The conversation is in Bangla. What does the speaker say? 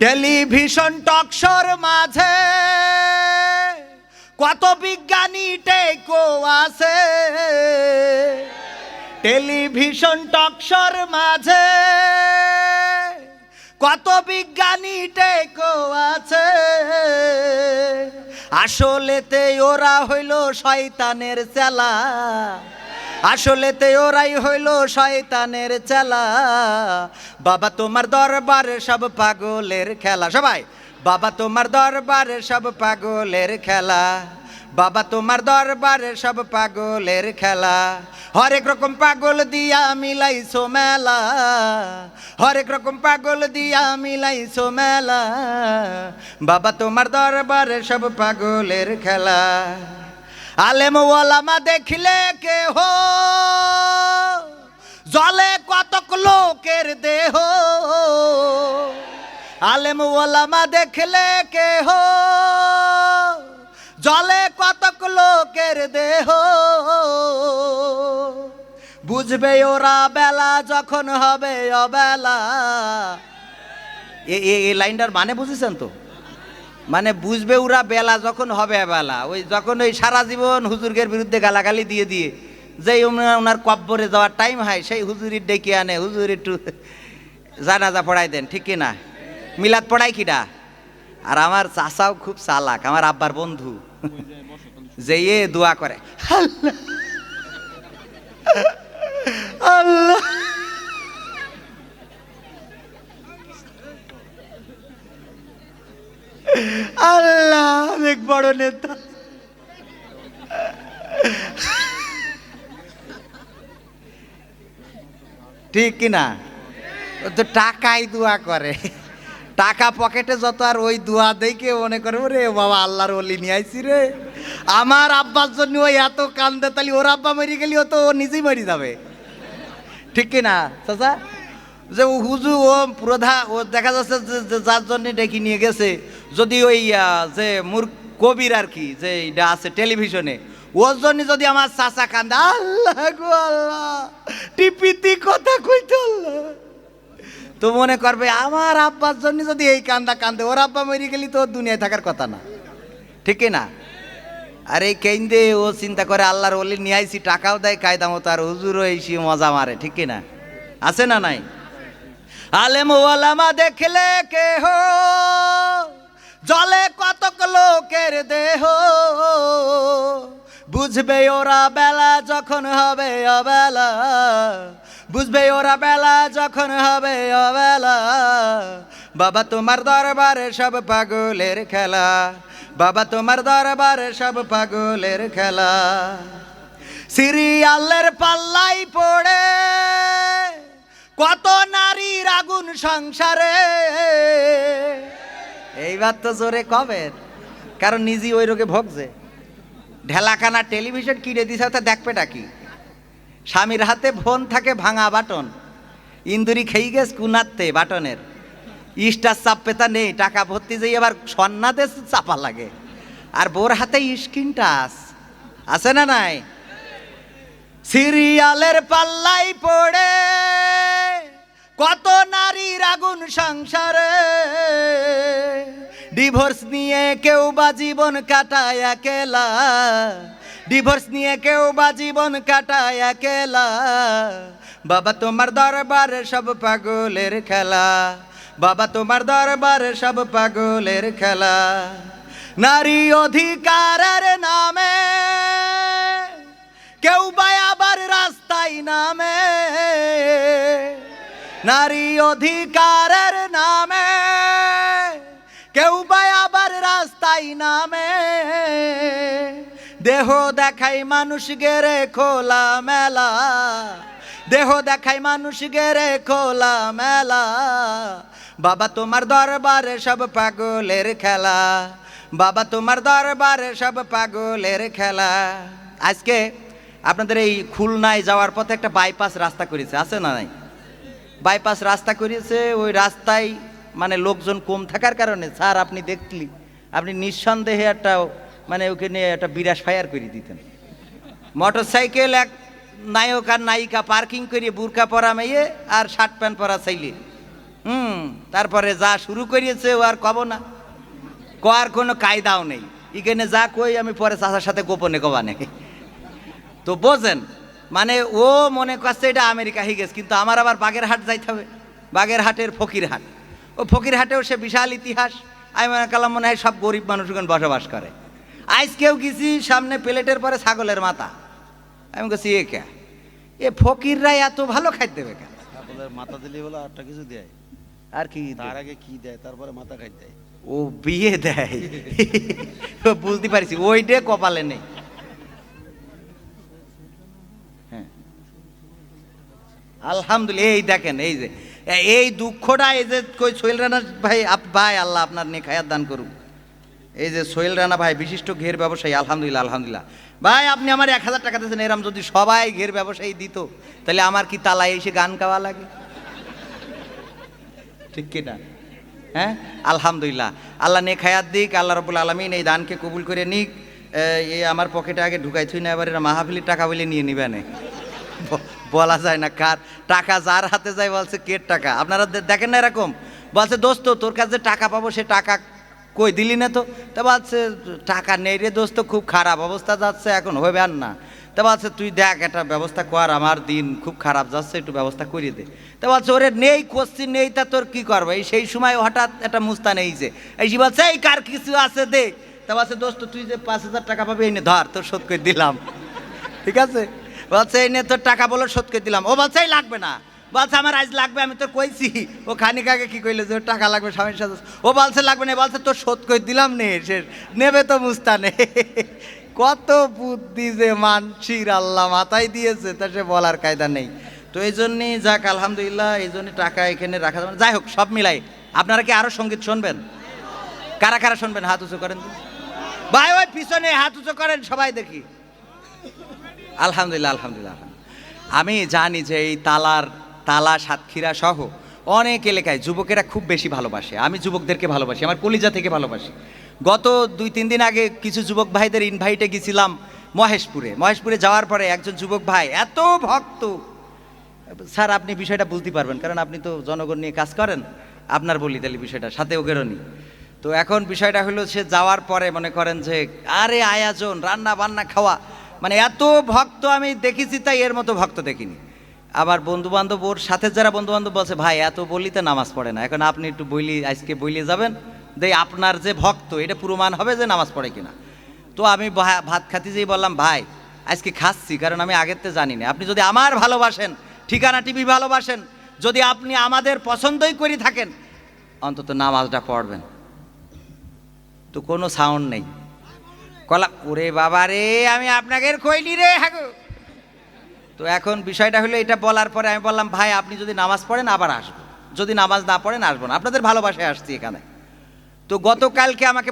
টেলিভিশন টকশোর মাঝে কত বিজ্ঞানী টেকো আছে। টেলিভিশন টকশোর মাঝে কত বিজ্ঞানী টেকো আছে। আসলেতে ওরা হইল শয়তানের চেলা। আসলেতে ওরাই হইল শয়তানের চালা। বাবা তোমার দরবারে সব পাগলের খেলা। সবাই, বাবা তোমার দরবারে সব পাগলের খেলা। বাবা তোমার দরবারে সব পাগলের খেলা। হরেক রকম পাগল দিয়া মিলাইছো মেলা। হরেক রকম পাগল দিয়া মিলাইছো মেলা। বাবা তোমার দরবারে সব পাগলের খেলা। আলেম ওলামা দেখলে কে হো জলে কতক লোকের দেহ? আলেম ওলামা দেখলে কে হো জলে কতক লোকের দেহ? বুঝবে ওরা বেলা যখন হবে অবেলা। এই লাইনটার মানে বুঝেছেন তো? মানে বুঝবে ওরা বেলা যখন হবে বেলা। ওই যখন ওই সারা জীবন হুজুরগের বিরুদ্ধে গালাগালি দিয়ে দিয়ে যেই ওনা- ওনার কব্বরে যাওয়ার টাইম হয় সেই হুজুরির ডেকে আনে হুজুর একটু জানাজা পড়াই দেন ঠিক কি না মিলাদ পড়াই কিডা? আর আমার চাচাও খুব চালাক আমার আব্বার বন্ধু। যে এ দোয়া করে। আল্লাহ। বড় নেতা। ঠিক কিনা? তো টাকাই দোয়া করে। টাকা পকেটে যত আর ওই দোয়া দেখে মনে করে রে বাবা, আল্লাহর ওলি নিয়ে আইছি রে। আমার আব্বার জন্য ওই এত কান্দে, তাহলে ওর আব্বা মরি গেলি ও তো ও নিজেই মরি যাবে। ঠিক কিনা, চাচা? যে ও হুজু, ও প্রধা, ও দেখা যাচ্ছে যে- যার জন্য ডেকে নিয়ে গেছে। যদি ওই যে মূর কবির আর কি, যে এটা আছে টেলিভিশনে। ওর জন্য যদি আমার চাচা কান্দা, আল্লাহ গো আল্লাহ, টিপিতি কথা কইতে আল্লাহ। তো মনে করবে, আমার আব্বার জন্য যদি এই কান্দা কান্দে, ওর আব্বা মরে গেলি তো দুনিয়ায় থাকার কথা না। ঠিক কি না? আর এই কেন্দ্রে ও চিন্তা করে, আল্লাহর ওলি নিয়ে আইসি টাকাও দেয় কায়দা মতো, আর হুজুরও এসে মজা মারে, ঠিক না? আছে না নাই? আলেম ওয়ালামা দেখলে কে হো জলে কতক লোকের দেহ। বুঝবে ওরা বেলা যখন হবে অবেলা। বুঝবে ওরা বেলা যখন হবে অবেলা। বাবা তোমার দরবারে সব পাগলের খেলা। বাবা তোমার দরবারে সব পাগলের খেলা। সিরিয়ালের পাল্লাই পড়ে কত নারীর আগুন সংসারে। এইবার তো জোরে কবে? কারণ নিজে ওই রোগে ভোগছে। ঢেলাখানা টেলিভিশন কিনে দিছে তা দেখবেটা কি? স্বামীর হাতে ফোন থাকে ভাঙা বাটন। ইন্দুরি খেয়ে গেছ কুনাতে বাটনের। ইস্টার চাপ পেতা নেই, টাকা ভর্তি যেই আবার সন্নাতে চাপা লাগে। আর বোর হাতে স্ক্রিন টাচ আছে না নাই? সিরিয়ালের পাল্লাই পড়ে। কত নারীর আগুন সংসারে? ডিভোর্স নিয়ে কেউ বা জীবন কাটায় একেলা। ডিভোর্স নিয়ে কেউ বা জীবন কাটায় একেলা। বাবা, তোমার দরবারে সব পাগলের খেলা। বাবা, তোমার দরবারে সব পাগলের খেলা। নারী অধিকারের নামে, কেউ বা আবার রাস্তায় নামে। নারী অধিকারের নামে, কেউ বা আবার রাস্তায় নামে। দেহ দেখাই মানুষ গেরে খোলা মেলা, দেহ দেখাই মানুষ গেরে খোলা মেলা। বাবা তোমার দরবারে সব পাগলের খেলা, বাবা তোমার দরবারে সব পাগলের খেলা। আজকে আপনাদের এই খুলনায় যাওয়ার পথে একটা বাইপাস রাস্তা করেছে, আছে না নাই? বাইপাস রাস্তা করিয়েছে, ওই রাস্তায় মানে লোকজন কম থাকার কারণে, স্যার আপনি দেখলি, আপনি নিঃসন্দেহে একটা মানে ওখানে একটা বিরাস ফায়ার করে দিতেন। মোটর সাইকেল এক নায়ক আর নায়িকা পার্কিং করিয়ে বুরকা পরা মেয়ে আর শার্ট প্যান্ট পরা চাইলে হুম, তারপরে যা শুরু করিয়েছে ও আর কব না। কর কোনো কায়দাও নেই। এখানে যা কই আমি পরে চাচার সাথে গোপনে কবা নেই তো বোঝেন মানে ও মনে করছে এটা আমেরিকা হয়ে গেছে কিন্তু আমার আবার বাগেরহাট যাইতে হবে। বাগের বাগেরহাটের ফকিরহাট। ও ফকিরহাটেও সে বিশাল ইতিহাস। আমি মনে করলাম মনে হয় সব গরিব মানুষগণ বসবাস করে। আজকেও গেছি সামনে প্লেটের পরে ছাগলের মাথা। আমি বলছি এ কে? এ ফকিররাই এত ভালো খাইতে দেবে কেন? ছাগলের মাথা দিলে বলে আটটা কিছু দেয়। আর কি তার আগে কি দেয়? তারপরে মাথা খাইতে দেয়। ও বিয়ে দেয়। ও বুঝতে পারছি ওইটা কপালে নেই। আলহামদুলিল্লাহ, এই দেখেন, এই যে, এই দুঃখটা এই যে কই সোহেল রানা ভাই ভাই, আল্লাহ আপনার নিয়ে খায়াত দান করুন এই যে সোহেল রানা ভাই, বিশিষ্ট ঘের ব্যবসায়ী, আলহামদুলিল্লাহ আলহামদুলিল্লাহ। ভাই, আপনি আমার এক হাজার টাকা দিয়েছেন, এরম যদি সবাই ঘের ব্যবসায়ী দিত, তাহলে আমার কি তালায় এসে গান গাওয়া লাগে? ঠিক কিনা হ্যাঁ? আলহামদুলিল্লাহ। আল্লাহ নে খায়াত দিক, আল্লাহ রবুল আলমিন এই দানকে কবুল করে নিক। এই আমার পকেটে আগে ঢুকাই থুই না এবার মাহাফিলির টাকা বলে নিয়ে নিবে না ব- বলা যায় না কার টাকা যার হাতে যায় বলছে কের টাকা? আপনারা দেখেন না এরকম? বলছে, দোস্ত, তোর কাছে টাকা পাবো, সে টাকা কই দিলি না তো? তা বলছে, টাকা নেই রে দোস্ত, খুব খারাপ অবস্থা যাচ্ছে, এখন হবে আর না। তা বলছে, তুই দেখ, একটা ব্যবস্থা কর, আমার দিন খুব খারাপ যাচ্ছে, একটু ব্যবস্থা করিয়ে দে। তা বলছে, ওরে নেই, কোশ্চিন নেই, তা তোর কী করব? এই সেই সময় হঠাৎ একটা মুস্তা নেইছে এই যে বলছে, এই কার কিছু আছে দে? তা বলছে, দোস্ত, তুই যে পাঁচ হাজার টাকা পাবি, এই ধর, তোর শোধ করে দিলাম। ঠিক আছে? বলছে, এই নে, তোর টাকা বলে, শোধ করে দিলাম। ও বলছে লাগবে না। বলছে, আমার আজ লাগবে, আমি তোর কইছি। ও খানিক আগে কি কইলো যে টাকা লাগবে, স্বামীর সাথে। ও বলছে, লাগবে না। বলছে, তোর শোধ করে দিলাম নে, সে নেবে তো মুস্তানে। কত বুদ্ধি যে মানসির আল্লাহ মাথায় দিয়েছে, তা সে বলার কায়দা নেই। তো এই জন্যই যাক, আলহামদুলিল্লাহ, এই জন্য টাকা এখানে রাখা যাবে যাই হোক, সব মিলাই, আপনারা কি আরও সংগীত শুনবেন? কারা কারা শুনবেন? হাত উঁচু করেন ভাই, ওই পিছনে হাত উঁচু করেন, সবাই দেখি। আলহামদুলিল্লাহ আলহামদুলিল্লাহ। আমি জানি যে এই তালার, তালা, সাতক্ষীরা সহ অনেক এলাকায় যুবকেরা খুব বেশি ভালোবাসে। আমি যুবকদেরকে ভালোবাসি, আমার কলিজা থেকে ভালোবাসি। গত দুই, তিন দিন আগে কিছু যুবক ভাইদের ইনভাইটে গেছিলাম মহেশপুরে। মহেশপুরে যাওয়ার পরে একজন যুবক ভাই এত ভক্ত। স্যার, আপনি বিষয়টা বুঝতে পারবেন, কারণ আপনি তো জনগণ নিয়ে কাজ করেন। আপনার বলি তাহলে বিষয়টা সাথে ওগেরও তো এখন বিষয়টা হলো, সে যাওয়ার পরে মনে করেন যে, আরে আয়োজন রান্না বান্না খাওয়া। মানে এত ভক্ত আমি দেখেছি তাই এর মতো ভক্ত দেখিনি। আবার বন্ধু বান্ধব ওর সাথে যারা বন্ধু বান্ধব বলছে, ভাই, এত বলিতে নামাজ পড়ে না। এখন আপনি একটু বইলি, আজকে বইলে যাবেন। দেই আপনার যে ভক্ত, এটা প্রমাণ হবে যে নামাজ পড়ে কিনা। তো আমি ভাত খাতে যেই বললাম, ভাই, আজকে খাচ্ছি, কারণ আমি আগের তো জানি না। আপনি যদি আমার ভালোবাসেন, ঠিকানা টিভি ভালোবাসেন, যদি আপনি আমাদের পছন্দই করে থাকেন, অন্তত নামাজটা পড়বেন। তো কোনো সাউন্ড নেই। কলা, ওরে বাবা রে, আমি আপনাকে কইলি রে হাগু তো এখন বিষয়টা হলো, এটা বলার পরে আমি বললাম, ভাই, আপনি যদি নামাজ পড়েন, আবার আসব। যদি নামাজ না পড়েন, আসব না। আপনাদের ভালোবাসায় আসছি এখানে। তো গতকালকে আমাকে